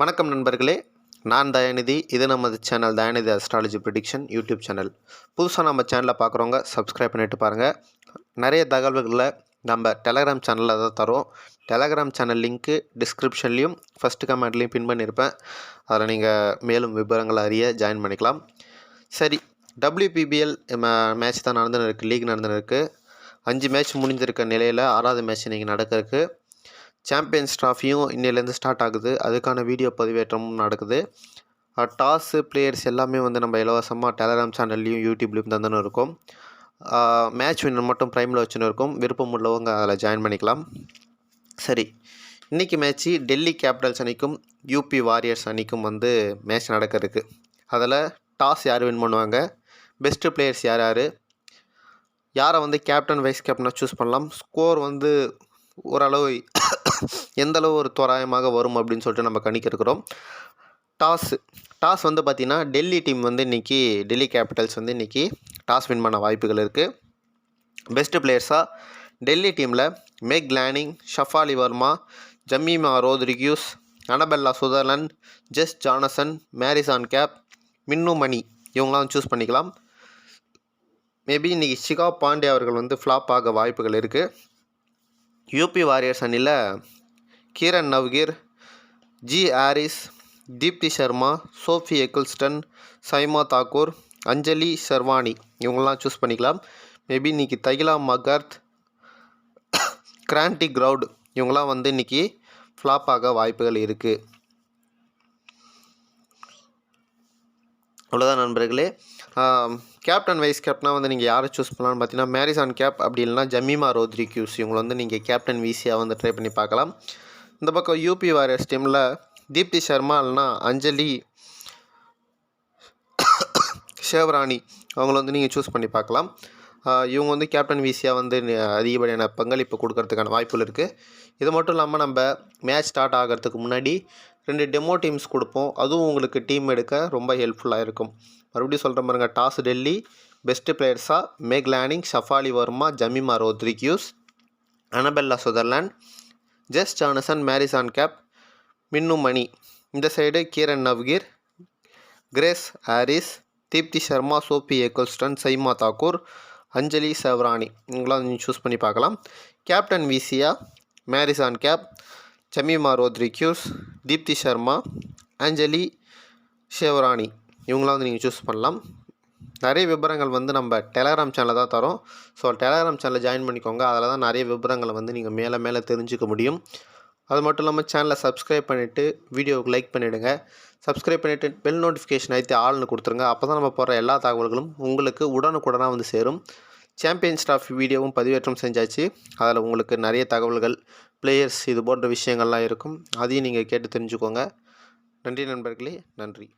வணக்கம் நண்பர்களே நான் தயாநிதி. இது நமது channel Dayanidhi astrology prediction YouTube channel. புதுசாக நம்ம சேனலில் பார்க்குறவங்க சப்ஸ்கிரைப் பண்ணிட்டு பாருங்கள் நிறைய தகவல்களை நம்ம டெலகிராம் சேனலில் தான் தரோம் டெலகிராம் சேனல் லிங்க்கு டிஸ்கிரிப்ஷன்லேயும் ஃபஸ்ட்டு கமெண்ட்லேயும் பின் பண்ணியிருப்பேன் அதில் நீங்கள் மேலும் விவரங்களை அறிய ஜாயின் பண்ணிக்கலாம். சரி டபிள்யூபிபிஎல் மேட்ச் தான் நடந்துன்னு இருக்குது லீக் நடந்துன்னு இருக்குது அஞ்சு மேட்ச் முடிஞ்சிருக்க நிலையில் ஆறாவது மேட்ச் இன்றைக்கி நடக்கிறதுக்கு சாம்பியன்ஸ் ட்ராஃபியும் இன்னிலேருந்து ஸ்டார்ட் ஆகுது. அதுக்கான வீடியோ பதிவேற்றமும் நடக்குது. டாஸு பிளேயர்ஸ் எல்லாமே வந்து நம்ம இலவசமாக டெலகிராம் சேனல்லையும் யூடியூப்லேயும் தந்துன்னு இருக்கும். மேட்ச் வின்னர் மட்டும் ப்ரைமில் வச்சுன்னு இருக்கும். விருப்பம் உள்ளவங்க அதில் ஜாயின் பண்ணிக்கலாம். சரி. இன்றைக்கி மேட்ச்சு டெல்லி கேபிட்டல்ஸ் அணிக்கும் யூபி வாரியர்ஸ் அணிக்கும் வந்து மேட்ச் நடக்க அதில் டாஸ் யார் வின் பண்ணுவாங்க? பெஸ்ட்டு பிளேயர்ஸ் யார் யார்? யாரை வந்து கேப்டன் வைஸ் கேப்டனாக சூஸ் பண்ணலாம்? ஸ்கோர் வந்து ஓரளவு எந்தளவு ஒரு தோராயமாக வரும் அப்படின்னு சொல்லிட்டு நம்ம கணிக்கிருக்கிறோம் டாஸ் டாஸ் வந்து பார்த்திங்கன்னா டெல்லி டீம் வந்து இன்றைக்கி டெல்லி கேபிட்டல்ஸ் வந்து இன்றைக்கி டாஸ் வின் பண்ண வாய்ப்புகள் இருக்குது பெஸ்ட்டு பிளேயர்ஸாக டெல்லி டீமில் Meg Lanning Shafali Verma Jemimah Rodrigues Annabel Sutherland Jess Jonassen Marizanne Kapp Minnu Mani இவங்களாம் சூஸ் பண்ணிக்கலாம். மேபி இன்றைக்கி ஷிகா பாண்டே அவர்கள் வந்து ஃப்ளாப் ஆக வாய்ப்புகள் இருக்குது யூபி வாரியர்ஸ் அணியில் Kiran Navgire G Harris Deepti Sharma Sophie Ecclestone Saima Thakor Anjali Sarvani. இவங்களாம் சூஸ் பண்ணிக்கலாம். மேபி இன்றைக்கி தகிலா மகர்த் கிராண்டி க்ரௌட் இவங்களாம் வந்து இன்றைக்கி ஃப்ளாப் ஆக வாய்ப்புகள் இருக்குது அவ்வளோதான் நண்பர்களே. கேப்டன் வைஸ் கேப்டனாக வந்து நீங்கள் யாரை சூஸ் பண்ணலாம்னு பார்த்தீங்கன்னா மேரிசான் கேப் அப்படி இல்லைனா ஜமீமா ரோத்ரிக்யூஸ் இவங்களை வந்து நீங்கள் கேப்டன் விசியாக வந்து ட்ரை பண்ணி பார்க்கலாம். இந்த பக்கம் யூபி வாரியர்ஸ் டீமில் தீப்தி சர்மா இல்லைனா அஞ்சலி ஷேவ்ராணி அவங்கள வந்து நீங்கள் சூஸ் பண்ணி பார்க்கலாம். இவங்க வந்து கேப்டன் விசியாக வந்து அதிகப்படியான பங்களிப்பு கொடுக்கறதுக்கான வாய்ப்புகள் இருக்குது இது மட்டும் இல்லாமல் நம்ம மேட்ச் ஸ்டார்ட் ஆகிறதுக்கு முன்னாடி ரெண்டு டெமோ டீம்ஸ் கொடுப்போம். அதுவும் உங்களுக்கு டீம் எடுக்க ரொம்ப ஹெல்ப்ஃபுல்லாக இருக்கும். மறுபடியும் சொல்கிற பாருங்க toss Delhi best பிளேயர்ஸாக Meg Lanning Shafali Verma Jemimah Rodrigues Annabel Sutherland Jess Jonassen Marizanne Kapp Minnu Mani. இந்த side Kiran Navgire Grace Harris Deepti Sharma Sophie Ecclestone Saima Thakor Anjali Sarvani இவங்களாம் நீங்கள் சூஸ் பண்ணி பார்க்கலாம். Captain Visia Marizanne Kapp Jemimah Rodrigues Deepti Sharma Anjali Sarvani. இவங்களாம் வந்து நீங்கள் choose பண்ணலாம். நிறைய விவரங்கள் வந்து நம்ம டெலகிராம் சேனலில் தான் தரோம். ஸோ டெலகிராம் சேனலில் ஜாயின் பண்ணிக்கோங்க. அதில் தான் நிறைய விவரங்களை வந்து நீங்கள் மேலே மேலே தெரிஞ்சுக்க முடியும். அது மட்டும் இல்லாமல் சேனலை சப்ஸ்கிரைப் பண்ணிவிட்டு வீடியோவுக்கு லைக் பண்ணிவிடுங்க சப்ஸ்கிரைப் பண்ணிவிட்டு பெல் நோட்டிஃபிகேஷன் ஆயிடுத்து ஆள்னு கொடுத்துருங்க. அப்போ தான் நம்ம போகிற எல்லா தகவல்களும் உங்களுக்கு உடனுக்குடனாக வந்து சேரும். சாம்பியன்ஸ் ட்ராஃபி வீடியோவும் பதிவேற்றம் செஞ்சாச்சு. அதில் உங்களுக்கு நிறைய தகவல்கள் பிளேயர்ஸ் இது போன்ற விஷயங்கள்லாம் இருக்கும். அதையும் நீங்கள் கேட்டு தெரிஞ்சுக்கோங்க. நன்றி நண்பர்களே. நன்றி.